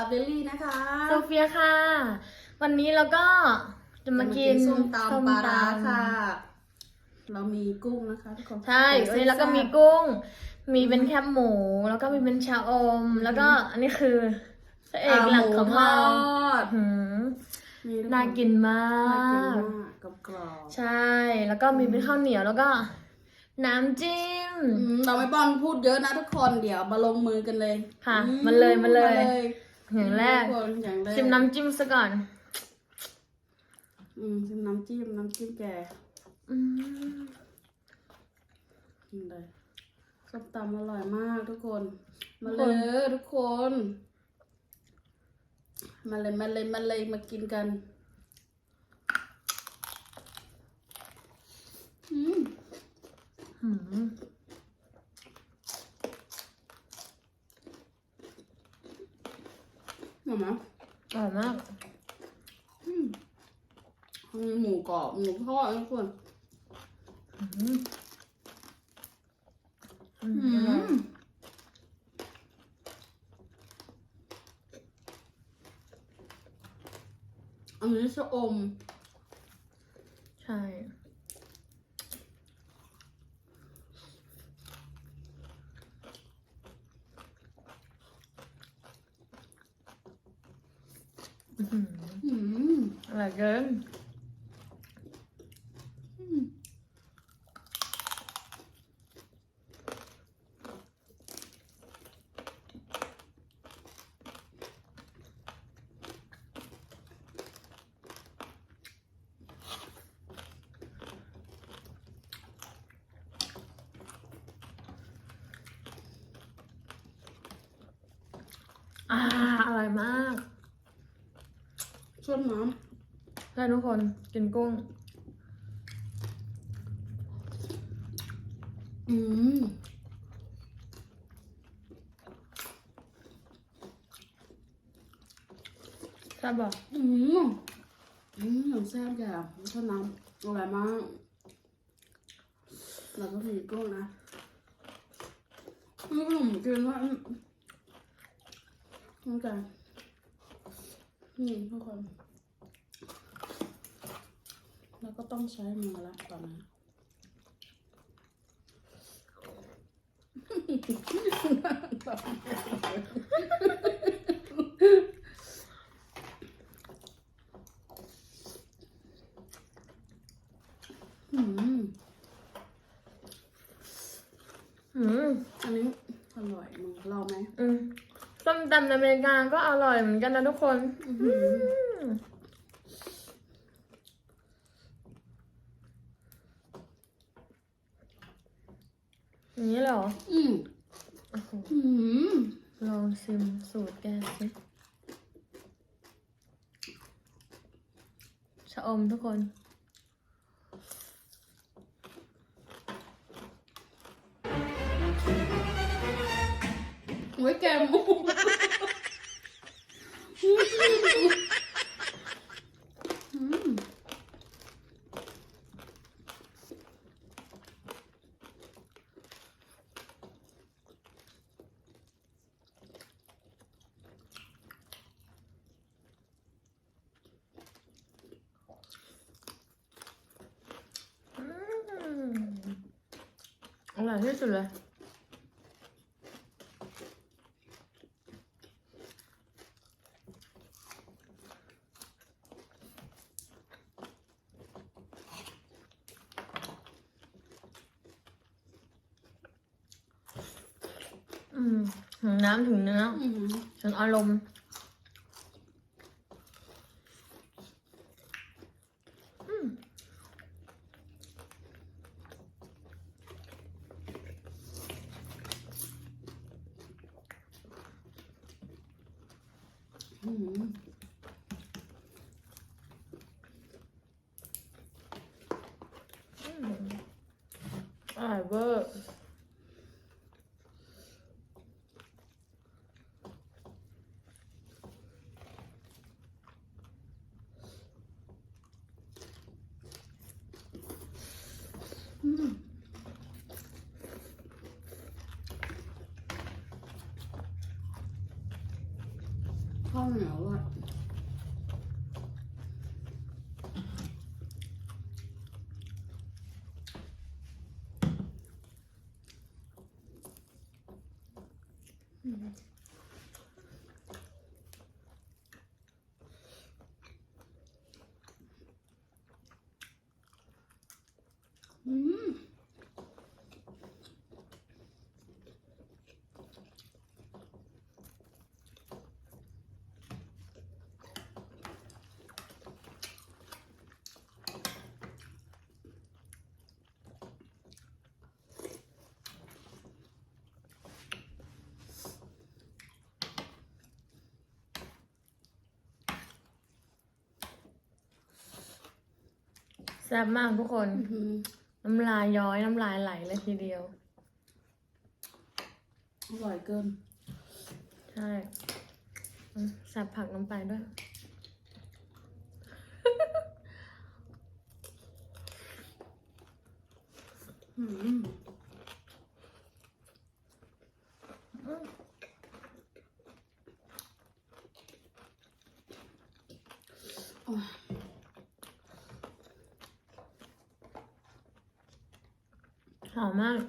กับเดลี่นะคะโซเฟียค่ะ วันนี้เราก็จะมากินส้มตำปลาร้าส้มตำค่ะ เรามีกุ้งนะคะทุกคนใช่วันนี้เราก็มีกุ้ง มีเป็นแคบหมู แล้วก็มีเป็นชาอม แล้วก็อันนี้คือพระเอกหลักของเราหมูทอดหืมนี่ทุคน่ากินมาน่ากินกมากกับกรอบใช่ แล้วก็มีเป็นข้าวเหนียวแล้วก็น้ำจิ้มอืมเราไม่ป้อนพูดเยอะนะทุกคน เดี๋ยวมาลงมือกันเลย ค่ะอืมาเลยมาเลยมา อย่างแรกทุคนอย่างแรกชิมน้ำจิ้มซะก่อน อืมชิมน้ำจิ้มน้ำจิ้มแกอืมกินเลยส้มตำอร่อยมากทุกคน มาเลยทุกคน มาเลยมาเลยมาเลยมากินกันอืม หืม หอมไหม อร่อยมาก อืมมีหมู กรอบหมูทอดทุกคนอืมอืมอือร่อยมอันนี้ชะอม ใช่อื้อหืออืมอร่อยเกิน อืม อ่า อ ร่อยมากช่วนน้ใช่ทุกคนกินกุ้งำอืมชอบบอกอืมอืมหนังแซ่บอย่างช่วนน้ำอร่อยมากแล้วก็มีกุ้งนะนี่ขนมจีนว่า น้ำใจนี่ทุกคน แล้วก็ต้องใช้มือละตอนนี้อืมอืมอันนี้อร่อยมึงลองไหมอืม ส้มตำอเมริกาก็อร่อยเหมือนกันนะทุกคนอื้อหืออืมอย่างนี้เลยเหรอ อืมโอ้โหอืมลองชิมสูตรแกสิชะอมทุกคน ไว้แกมมูอืมอืมอร่อยที่สุดเลย อืมถึงน้ำถึงเนื้อ อื มถึงอารมณ์อืมอืมอร่อยเวอร์ อืม ข้าวเหนียวอะ อืม แซ่บมากทุกคนอืมน้ำลายย้อยน้ำลายไหลเลยทีเดียว อร่อยเกิน ใช่อืมสับผักลงไปด้วย อืมโอ้ย หอมมาก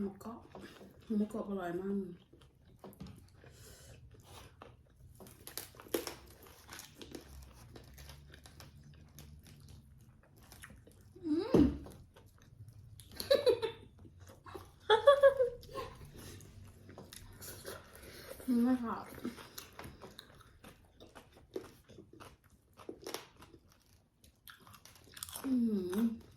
หมูกรอบหมูกรอบอร่อยมากไม่ค่ะอืม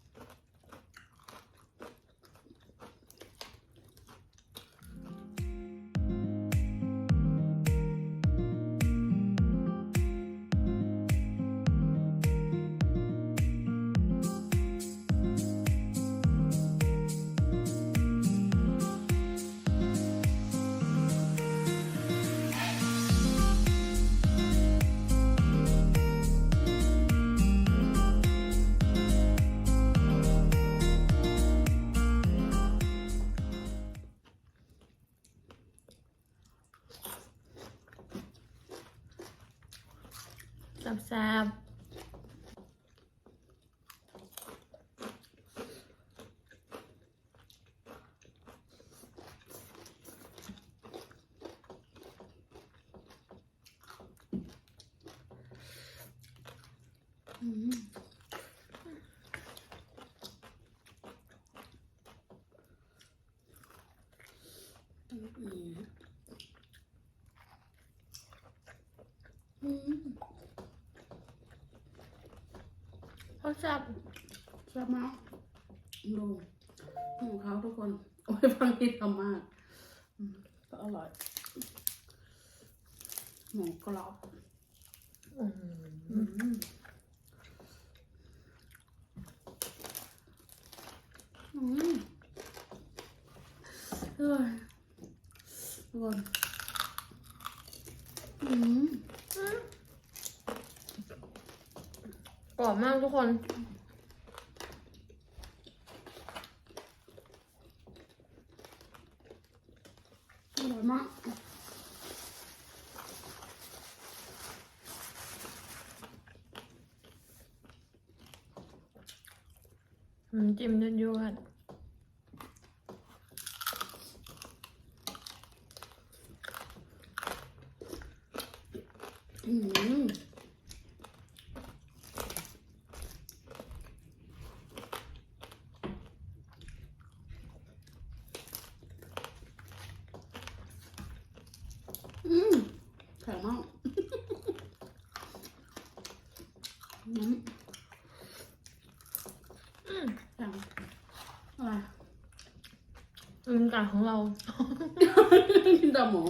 เขาแซ่บแซ่บมากดูของเขาทุกคน โอ้ยฟังที่ทำมากอืมก็อร่อยหมูกรอบ อืม อืมอืมเอ้ยทุกคนอืมกรอบมากทุกคนอร่อยมาก อืมจิ้มยั่วๆ อืมอืมแข็งมากอืม อืม แข็งอะไร อืมไก่ของเรา กินแต่หมู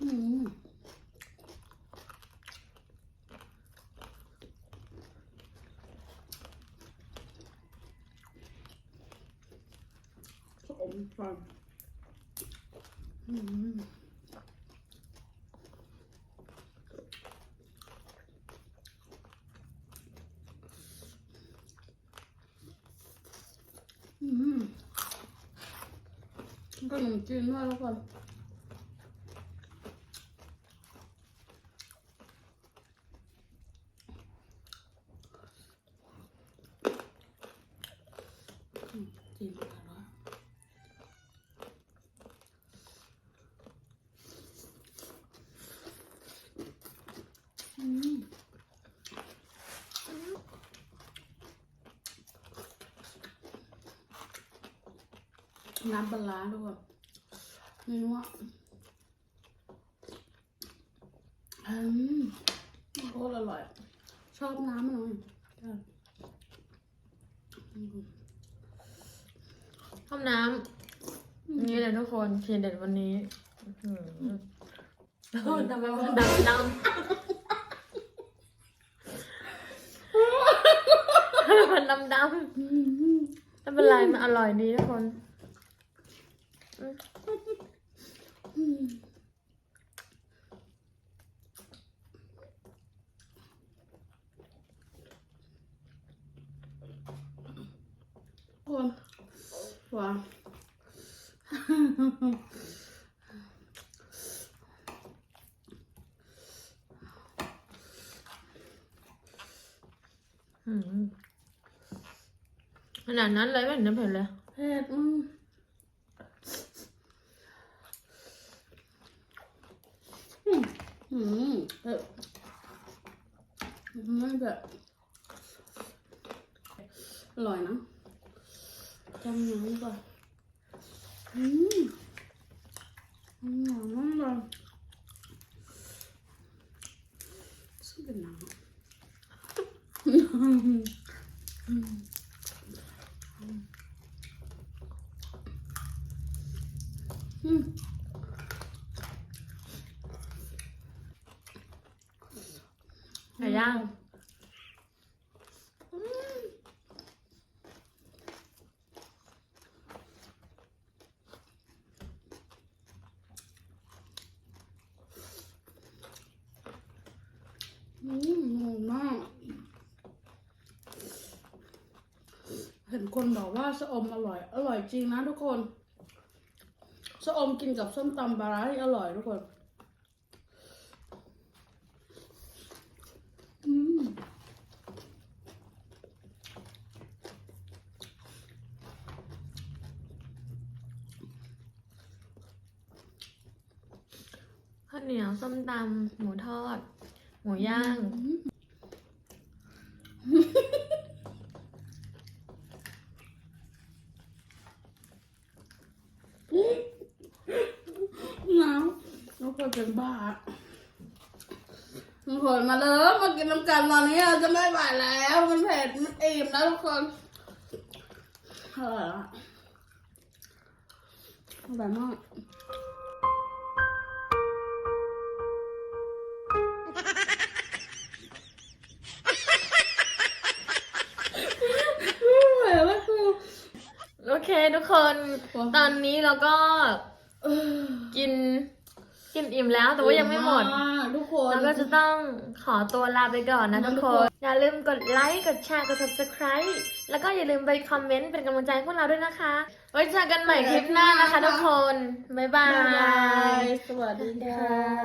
อืม อมฟันอืมอืมขนมจีนด้วยทุกคนขนมจีนอร่อยอืม น้ำปลาด้วยนี่ว่าอืมโคตรอร่อย ชอบน้ำมันเลยชอืมต้มน้ำนี่เลยทุกคนทีเด็ดวันนี้อื้อหือโอ้ยทำไมดำดำมันดำดำอืมไม่เป็นไรมันอร่อยดีทุกคน อืมคนหวานอืมขนาดนั้นเลยไม่เห็นน้ำเผ็ดเลย เผ็ดอืมอืมอื มเผ็ดไม่แบบอร่อยนะจำยังก่อนอืมอืมอร่อยมากเลยซึ่งเป็นหนังอะอืม อืม ไก่ย่างอืมอร่อยมาก เห็นคนบอกว่าสะอมอร่อย อร่อยจริงนะทุกคน สะอมกินกับส้มตำปลาร้าที่อร่อยทุกคน อืม ข้าวเหนียวส้มตำหมูทอด หมูย่าง น้ำทุกคนเป็นบ้า ทุกคนมาเลยมากินน้ำกันตอนนี้เราจะไม่ไหวแล้ว มันเผ็ดมันอิ่มแล้วทุกคนอร่อยละอร่อยมากไม่ไหวแล้วคือโอเคทุกคน ตอนนี้เราก็กิน กินอิ่มแล้วแต่ว่ายังไม่หมดากทุกคนเราก็จะต้องขอตัวลาไปก่อนนะขอบคุณทุกคน อย่าลืมกดไลค์กดแชร์กด subscribe แล้วก็อย่าลืมไปคอมเมนต์เป็นกำลังใจให้พวกเราด้วยนะคะ ไว้เจอกันใหม่คลิปหน้านะคะทุกคน บ๊ายบาบ๊ายบายยสวัสดีค่ะ